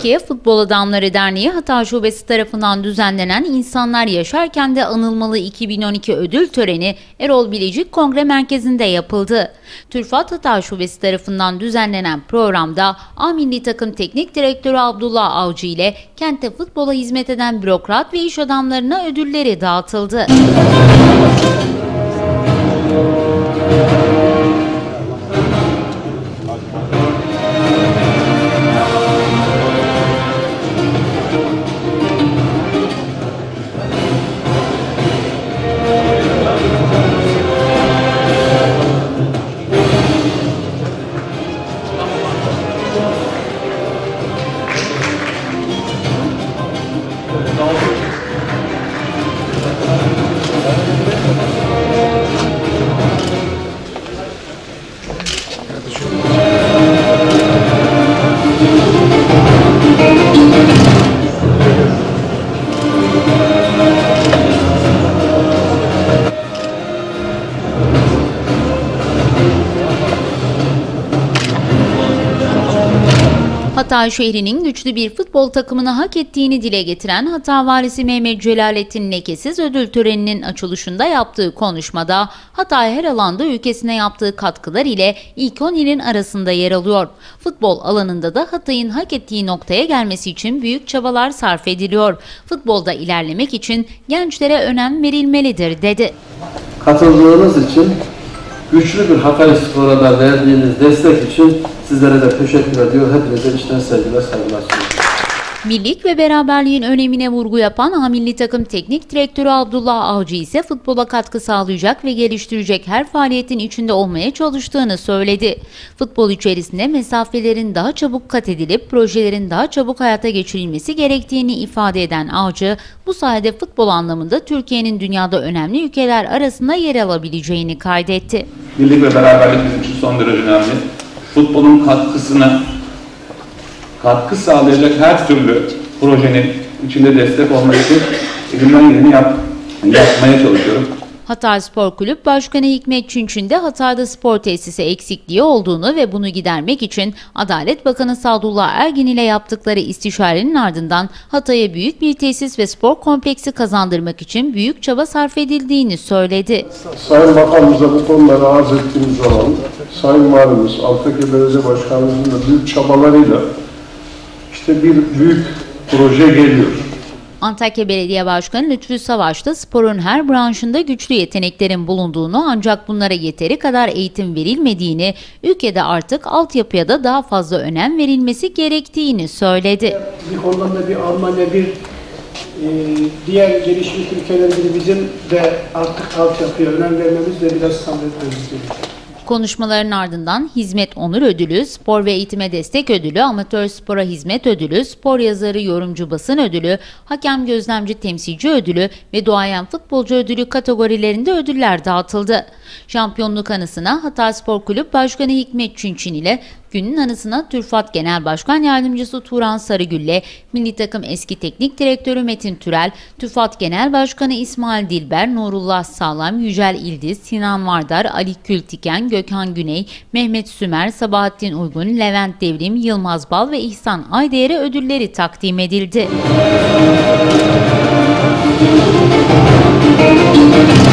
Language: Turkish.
Türkiye Futbol Adamları Derneği Hata Şubesi tarafından düzenlenen İnsanlar Yaşarken de Anılmalı 2012 ödül töreni Erol Bilecik Kongre Merkezi'nde yapıldı. Türfat Hata Şubesi tarafından düzenlenen programda A Takım Teknik Direktörü Abdullah Avcı ile kente futbola hizmet eden bürokrat ve iş adamlarına ödülleri dağıtıldı. Hatay şehrinin güçlü bir futbol takımını hak ettiğini dile getiren Hatay valisi Mehmet Celalettin Lekesiz ödül töreninin açılışında yaptığı konuşmada Hatay her alanda ülkesine yaptığı katkılar ile ilk 10 ilin arasında yer alıyor. Futbol alanında da Hatay'ın hak ettiği noktaya gelmesi için büyük çabalar sarf ediliyor. Futbolda ilerlemek için gençlere önem verilmelidir dedi. Katıldığınız için güçlü bir Hatay Spor'a verdiğiniz destek için sizlere de teşekkür ediyor. Hepinize içten sevgiler, saygılar sunuyorum. Birlik ve beraberliğin önemine vurgu yapan A Milli Takım Teknik Direktörü Abdullah Avcı ise futbola katkı sağlayacak ve geliştirecek her faaliyetin içinde olmaya çalıştığını söyledi. Futbol içerisinde mesafelerin daha çabuk kat edilip projelerin daha çabuk hayata geçirilmesi gerektiğini ifade eden Avcı, bu sayede futbol anlamında Türkiye'nin dünyada önemli ülkeler arasında yer alabileceğini kaydetti. Birlik ve beraberlik bizim için son derece önemli. Futbolun katkısına katkı sağlayacak her türlü projenin içinde destek olmak için elimden geleni yap, yapmaya çalışıyorum. Hatay Spor Kulüp Başkanı Hikmet Çünçün de Hatay'da spor tesisi eksikliği olduğunu ve bunu gidermek için Adalet Bakanı Sadullah Ergin ile yaptıkları istişarenin ardından Hatay'a büyük bir tesis ve spor kompleksi kazandırmak için büyük çaba sarf edildiğini söyledi. Sayın Bakanımıza bu konuları arz ettiğimiz zaman Sayın Valimiz, Altıkke Belediye Başkanımızın da büyük çabalarıyla işte bir büyük proje geliyor. Antakya Belediye Başkanı Lütfü Savaş da sporun her branşında güçlü yeteneklerin bulunduğunu ancak bunlara yeteri kadar eğitim verilmediğini, ülkede artık altyapıya da daha fazla önem verilmesi gerektiğini söyledi. Bir Hollanda, bir Almanya, bir e, diğer gelişmiş ülkeler gibi bizim de artık altyapıya önem vermemiz ve biraz sabretmemiz gerekiyor. Konuşmaların ardından Hizmet Onur Ödülü, Spor ve Eğitime Destek Ödülü, Amatör Spora Hizmet Ödülü, Spor Yazarı Yorumcu Basın Ödülü, Hakem Gözlemci Temsilci Ödülü ve Doğayan Futbolcu Ödülü kategorilerinde ödüller dağıtıldı. Şampiyonluk anısına Hatay Spor Kulüp Başkanı Hikmet Çinçin ile Günün anısına TÜRFAT Genel Başkan Yardımcısı Turan Sarıgül'le Milli Takım Eski Teknik Direktörü Metin Türel, TÜRFAT Genel Başkanı İsmail Dilber, Nurullah Sağlam, Yücel İldiz, Sinan Vardar, Ali Kültiken, Gökhan Güney, Mehmet Sümer, Sabahattin Uygun, Levent Devrim, Yılmaz Bal ve İhsan Aydeğer'e ödülleri takdim edildi. Müzik